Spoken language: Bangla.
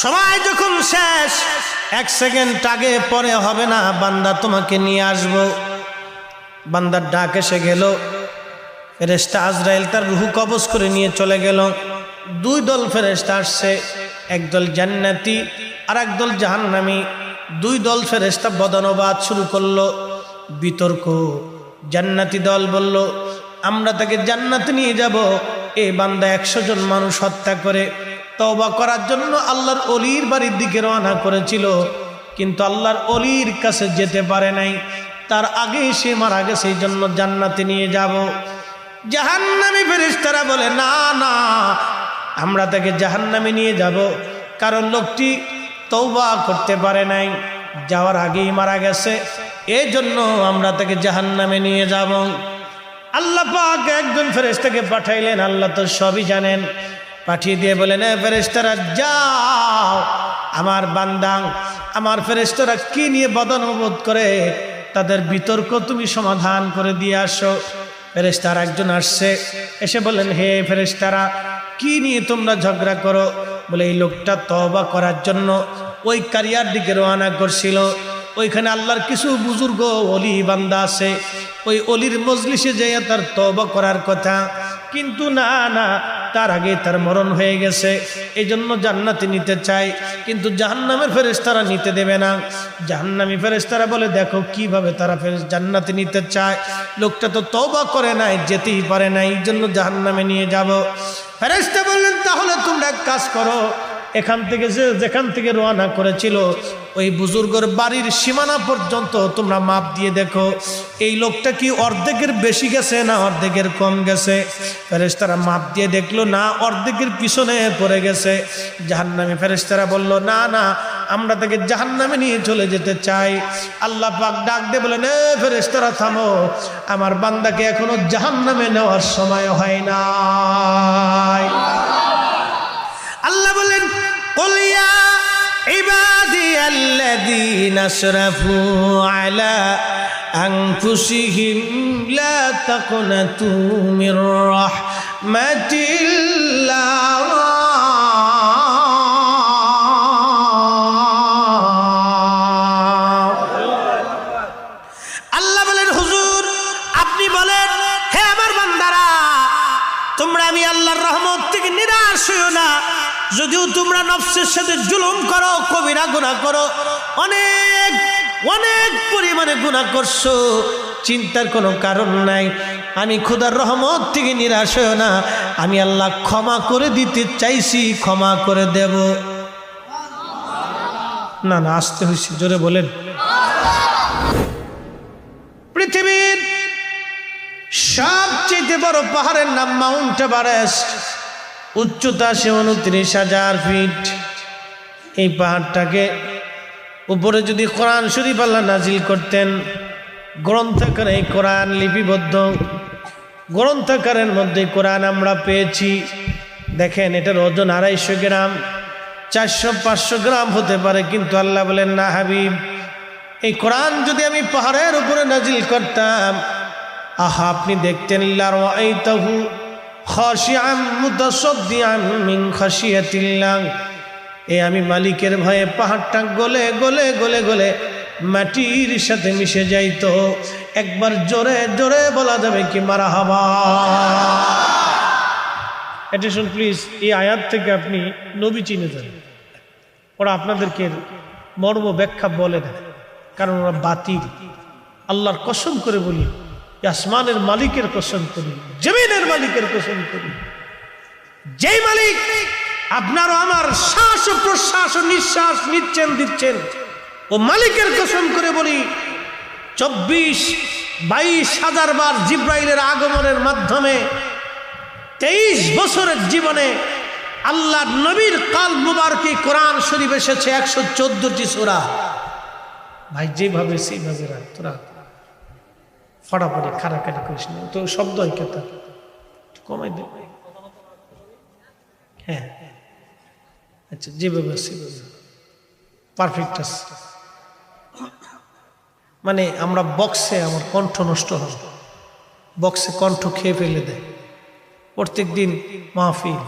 সময় যখন শেষ, এক সেকেন্ড আগে পরে হবে না, বান্দা তোমাকে নিয়ে আসব। বান্দার ডাক এসে গেল। ফেরেস্তা আজরাইল তার রুহু কবজ করে নিয়ে চলে গেল। দুই দল ফেরেস্তা আসছে একদল জান্নাতি আর একদল জাহান্নামি। দুই দল ফেরেস্তা বদনবাদ শুরু করল। বিতর্ক, জান্নাতি দল বলল, আমরা তাকে জান্নাতে নিয়ে যাব। এই বান্দা একশো জন মানুষ হত্যা করে তওবা করার জন্য আল্লাহর অলির বাড়ির দিকে রওনা করেছিল। কিন্তু আল্লাহর অলির কাছে যেতে পারে নাই। তার আগে সে মারা গেছে, এই জন্য জান্নাতে নিয়ে যাব। জাহান্নামি ফেরেশতারা বলে, না না, আমরা তাকে জাহান্নামে নিয়ে যাব। কারণ লোকটি তৌবা করতে পারে নাই, যাওয়ার আগেই মারা গেছে। এই জন্য আমরা তাকে জাহান্নামে নিয়ে যাব। আল্লাহ পাক একজন ফেরেশতাকে পাঠাইলেন, আল্লাহ তো সবই জানেন। পাঠিয়ে দিয়ে বলেন, এ ফেরেশতারা, যাও। আমার বান্দাং, আমার ফেরেশতারা কি নিয়ে বদনবোধ করে? তাদের বিতর্ক তুমি সমাধান করে দিয়ে আসো। ফেরেশতার একজন আসছে, এসে বলেন হে ফেরেশতারা, কি নিয়ে তোমরা ঝগড়া করো? বলে, এই লোকটা তবা করার জন্য ওই কারিয়ার দিকে রওনা করছিল। ওইখানে আল্লাহর কিছু বুজুর্গ অলি বান্দা আছে। ওই অলির মজলিসে যেয়ে তার তবা করার কথা। কিন্তু না না তার আগে তার মরণ হয়ে গেছে। এই জন্য জান্নাতি নিতে চাই কিন্তু জাহান্নামের ফেরেস্তারা নিতে দেবে না। জাহান্নামী ফেরেস্তারা বলে, দেখো কীভাবে তারা ফেরেস জান্নাতি নিতে চায়। লোকটা তো তবা করে নাই, যেতেই পারে না এই জন্য জাহান্নামে নিয়ে যাব। ফেরেস্তা বললেন, তাহলে তোমরা এক কাজ করো এখান থেকে যে যেখান থেকে রওনা করেছিল, ওই বুজুর্গর বাড়ির সীমানা পর্যন্ত তোমরা মাপ দিয়ে দেখো। এই লোকটা কি অর্ধেকের বেশি গেছে না অর্ধেকের কম গেছে? ফেরেশতারা মাপ দিয়ে দেখল, না, অর্ধেকের পিছনে পড়ে গেছে। জাহান্নামী ফেরেশতারা বলল, না না, আমরা তাকে জাহান্নামে নিয়ে চলে যেতে চাই। আল্লাহ পাক ডাক দিয়ে বলেন, এ ফেরেশতারা, থামো। আমার বান্দাকে এখনও জাহান্নামে নেওয়ার সময় হয় নাই। الذين اسرفوا على أنفسهم لا تقنطوا من رحمة الله আল্লাহ বলেন হুজুর আপনি বলেন হে আমার বান্দারা তোমরা আমি আল্লাহর রহমত থেকে নিরাশ হইও না যদিও তোমরা নফসের সাথে জুলুম করো, কবিরা গুণা করো, অনেক অনেক পরিমাণে গুণা করছ, চিন্তার কোনো কারণ নাই। আমি খোদার রহমত থেকে নিরাশ হইও না, আমি আল্লাহ ক্ষমা করে দিতে চাইছি, ক্ষমা করে দেব। না না, আসতে হয়েছে, জোরে বলেন। পৃথিবীর সবচেয়ে বড় পাহাড়ের নাম মাউন্ট এভারেস্ট। উচ্চতা সে উনত্রিশ হাজার ফিট। এই পাহাড়টাকে উপরে যদি কোরআন শরীফ আল্লাহ নাজিল করতেন, গ্রন্থাকারে এই কোরআন লিপিবদ্ধ, গ্রন্থাকারের মধ্যে কোরআন আমরা পেয়েছি। দেখেন, এটার ওজন আড়াইশো গ্রাম, চারশো পাঁচশো গ্রাম হতে পারে, কিন্তু আল্লাহ বলেন, না হাবিব, এই কোরআন যদি আমি পাহাড়ের উপরে নাজিল করতাম, আহা, আপনি দেখতেন লারওয়াইতাহু এ আমি মালিকের ভয়ে পাহাড়টা গলে গলে গলে গলে মাটির সাথে মিশে যাইতো একবার জোরে জোরে বলা যাবে কি মারা হাবা। প্লিজ এই আয়াত থেকে আপনি নবী চিনে যান। ওরা আপনাদেরকে মর্ম ব্যাখ্যা বলে দেয় কারণ ওরা বাতিল। আল্লাহর কসম করে বলি আসমানের মালিকের কসম করি, জমিনের মালিকের কসম করি। যেই মালিক আপনারও আমার শ্বাস প্রশ্বাস ও নিঃশ্বাস নিচ্ছেন, দিচ্ছেন, ও মালিকের কসম করে বলি, চব্বিশ বাইশ হাজার বার জিব্রাইলের আগমনের মাধ্যমে তেইশ বছরের জীবনে আল্লাহ নবীর কাল মুবারকে কোরআন শরীফ এসেছে একশো চোদ্দটি সোরা। ভাই, যেভাবে, সেইভাবে রাখ। ফটাফটি খারাকারি করিস না। তো শব্দ হয় কেতা কমাই দে। হ্যাঁ। আচ্ছা যেভাবে সেভাবে পারফেক্ট আছে। মানে আমরা বক্সে আমার কণ্ঠ নষ্ট হয়। বক্সে কণ্ঠ খেয়ে ফেলে দেয়। প্রত্যেক দিন মাহফিল।